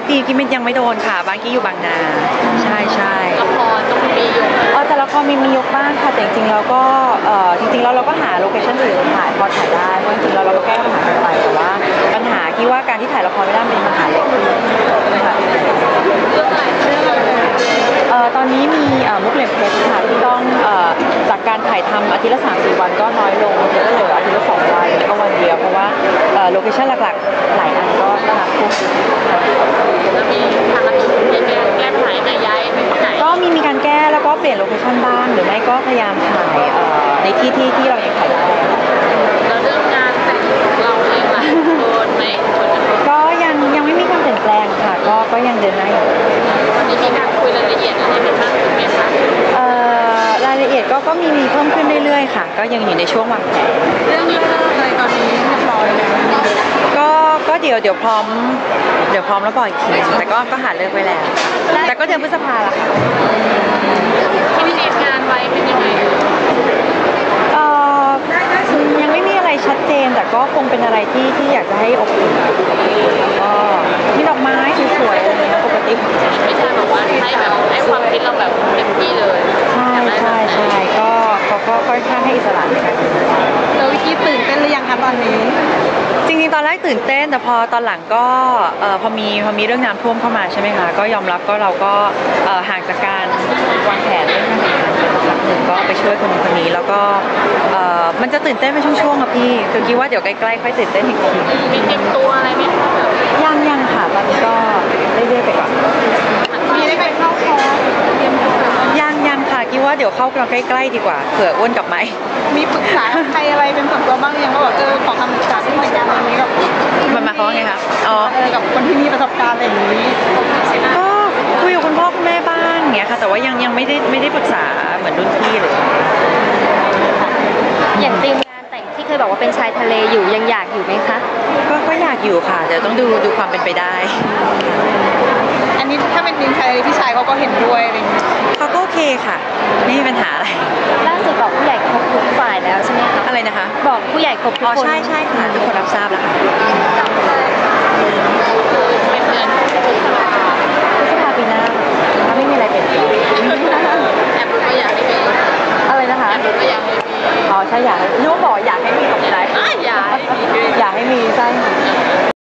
คดีกี้มันยังไม่โดนค่ะ บ้านกี้อยู่บางนา ใช่ใช่ละครต้องมีอยู่เออแต่ละครมีมียกบ้างค่ะ แต่จริงๆเราก็เออจริงๆแล้วเราก็หาโลเคชั่นอื่นถ่ายพอถ่ายได้เพราะจริงๆแล้วเราก็แก้ปัญหากันไปแต่ว่าปัญหาที่ว่าการที่ถ่ายละครไม่ได้มันเป็นปัญหาเล็กค่ะเรื่องอะไรเรื่องอะไรเอ่อตอนนี้มีเอ่อมุกเหล็มเพชรค่ะที่ต้องเอ่อจากการถ่ายทำอาทิตย์ละสามสี่วันก็น้อยลงก็เหลืออาทิตย์ละสองวันแล้วก็วันเดียวเพราะว่าเอ่อโลเคชั่นหลักๆหลายอันก็ก็รับทุก เปลี่ยนโลเคชั่นบ้างหรือไม่ก็พยายามถ่ายเอ่อในที่ที่ที่เรายังถ่ายได้แล้วเรื่องงานแต่งของเราเองล่ะโดนไหมชนกันไหมก็ยังยังไม่มีการเปลี่ยนแปลงค่ะ ก็ก็ยังเดินหน้าอยู่วันนี้มีการคุยรายละเอียดอะไรกันบ้างไหมคะเอ่อรายละเอียดก็ก็มีมีเพิ่มขึ้นเรื่อยๆค่ะ ก็ยังอยู่ในช่วงวางแผนเรื่องเลิกอะไรตอนนี้เรียบร้อยแล้วก็ก็เดี๋ยวเดี๋ยวพร้อม เดี๋ยวพร้อมแล้วบอกอีกทีแต่ก็ก็หาเลิกไว้แล้ว แต่ก็เดือนพฤษภาละค่ะ ที่พี่เตรียมงานไว้เป็นยังไง เอ่อยังไม่มีอะไรชัดเจน แต่ ก็คงเป็นอะไรที่ที่อยากจะให้อบอุ่นแล้วก็มีดอกไม้สวยๆอะไรเงี้ยปกติไม่ใช่แบบว่าให้แบบให้ความคิดเราแบบเต็มที่เลยใช่ใช่ใช่ก็เขาก็ค่อนข้างให้อิสระในการแล้ววิกกี้ตื่นเต้นหรือยังคะตอนนี้จริงๆตอนแรกตื่นเต้น แต่พอตอนหลังก็เออพอมีพอมีเรื่องน้ำท่วมเข้ามาใช่ไหมคะก็ยอมรับก็เราก็ห่างจากการวางแผนเรื่องนสักพักหนึ่งก็ไป ช่วยคนนู้นคนนี้ แล้วก็เอ่อมันจะตื่นเต้นเป็นช่วงๆอะพี่คือคิดว่าเดี๋ยวใกล้ๆค่อยตื่นเต้นอีกทีมีเตรียมตัวอะไรไหมคะแบบยังยังค่ะตอนนี้ก็เรื่อยๆไปก่อนมีได้ไปเข้าคอร์สเตรียมตัวยังยังค่ะคิดว่าเดี๋ยวเข้าเราใกล้ๆดีกว่าเผื่ออ้วนกลับไหมามีปรึกษาใครอะไรเป็นส่วนตัวบ้างยังว่าแบบเออขอคำปรึกษาที่เหมือนกันอะไรนี้แบบมันหมายความว่าไงคะอ๋อเออกับคนที่มีประสบการณ์อะไรอย่างนี้ก็คุยกับคุณพ่อคุณแม่บ้างเงี้ยค่ะ แต่ว่ายังยังไม่ได้ไม่ได้ปรึกษา เหมือนรุ่นพี่เลยอย่างทีมงานแต่งที่เคยบอกว่าเป็นชายทะเลอยู่ยังอยากอยู่ไหมคะ ก็ก็อยากอยู่ค่ะเดี๋ยวต้องดูดูความเป็นไปได้ อันนี้ถ้าเป็นดินชายพี่ชายเขาก็เห็นด้วยอะไรอย่างนี้เขาก็โอเคค่ะ ไม่มีปัญหาอะไร ล่าสุดบอกผู้ใหญ่ครบทุกฝ่ายแล้วใช่ไหมคะอะไรนะคะ บอกผู้ใหญ่ครบทุอ๋กอคน ใช่ใช่ค่ะทุกคนรับทราบแล้วค่ะ เป็นเดือนพฤษภา พฤษภาปีหน้าถ้าไม่มีอะไรเปลี่ยนแปลง แอบรู้ว่าอยากให้มี อะไรนะคะ แอบรู้ว่าอยากให้มี อ๋อใช่อยากให้นึกว่าบอกอยากให้มีตกใจ อะอยากให้มีอยากให้มีใช่ค่ะ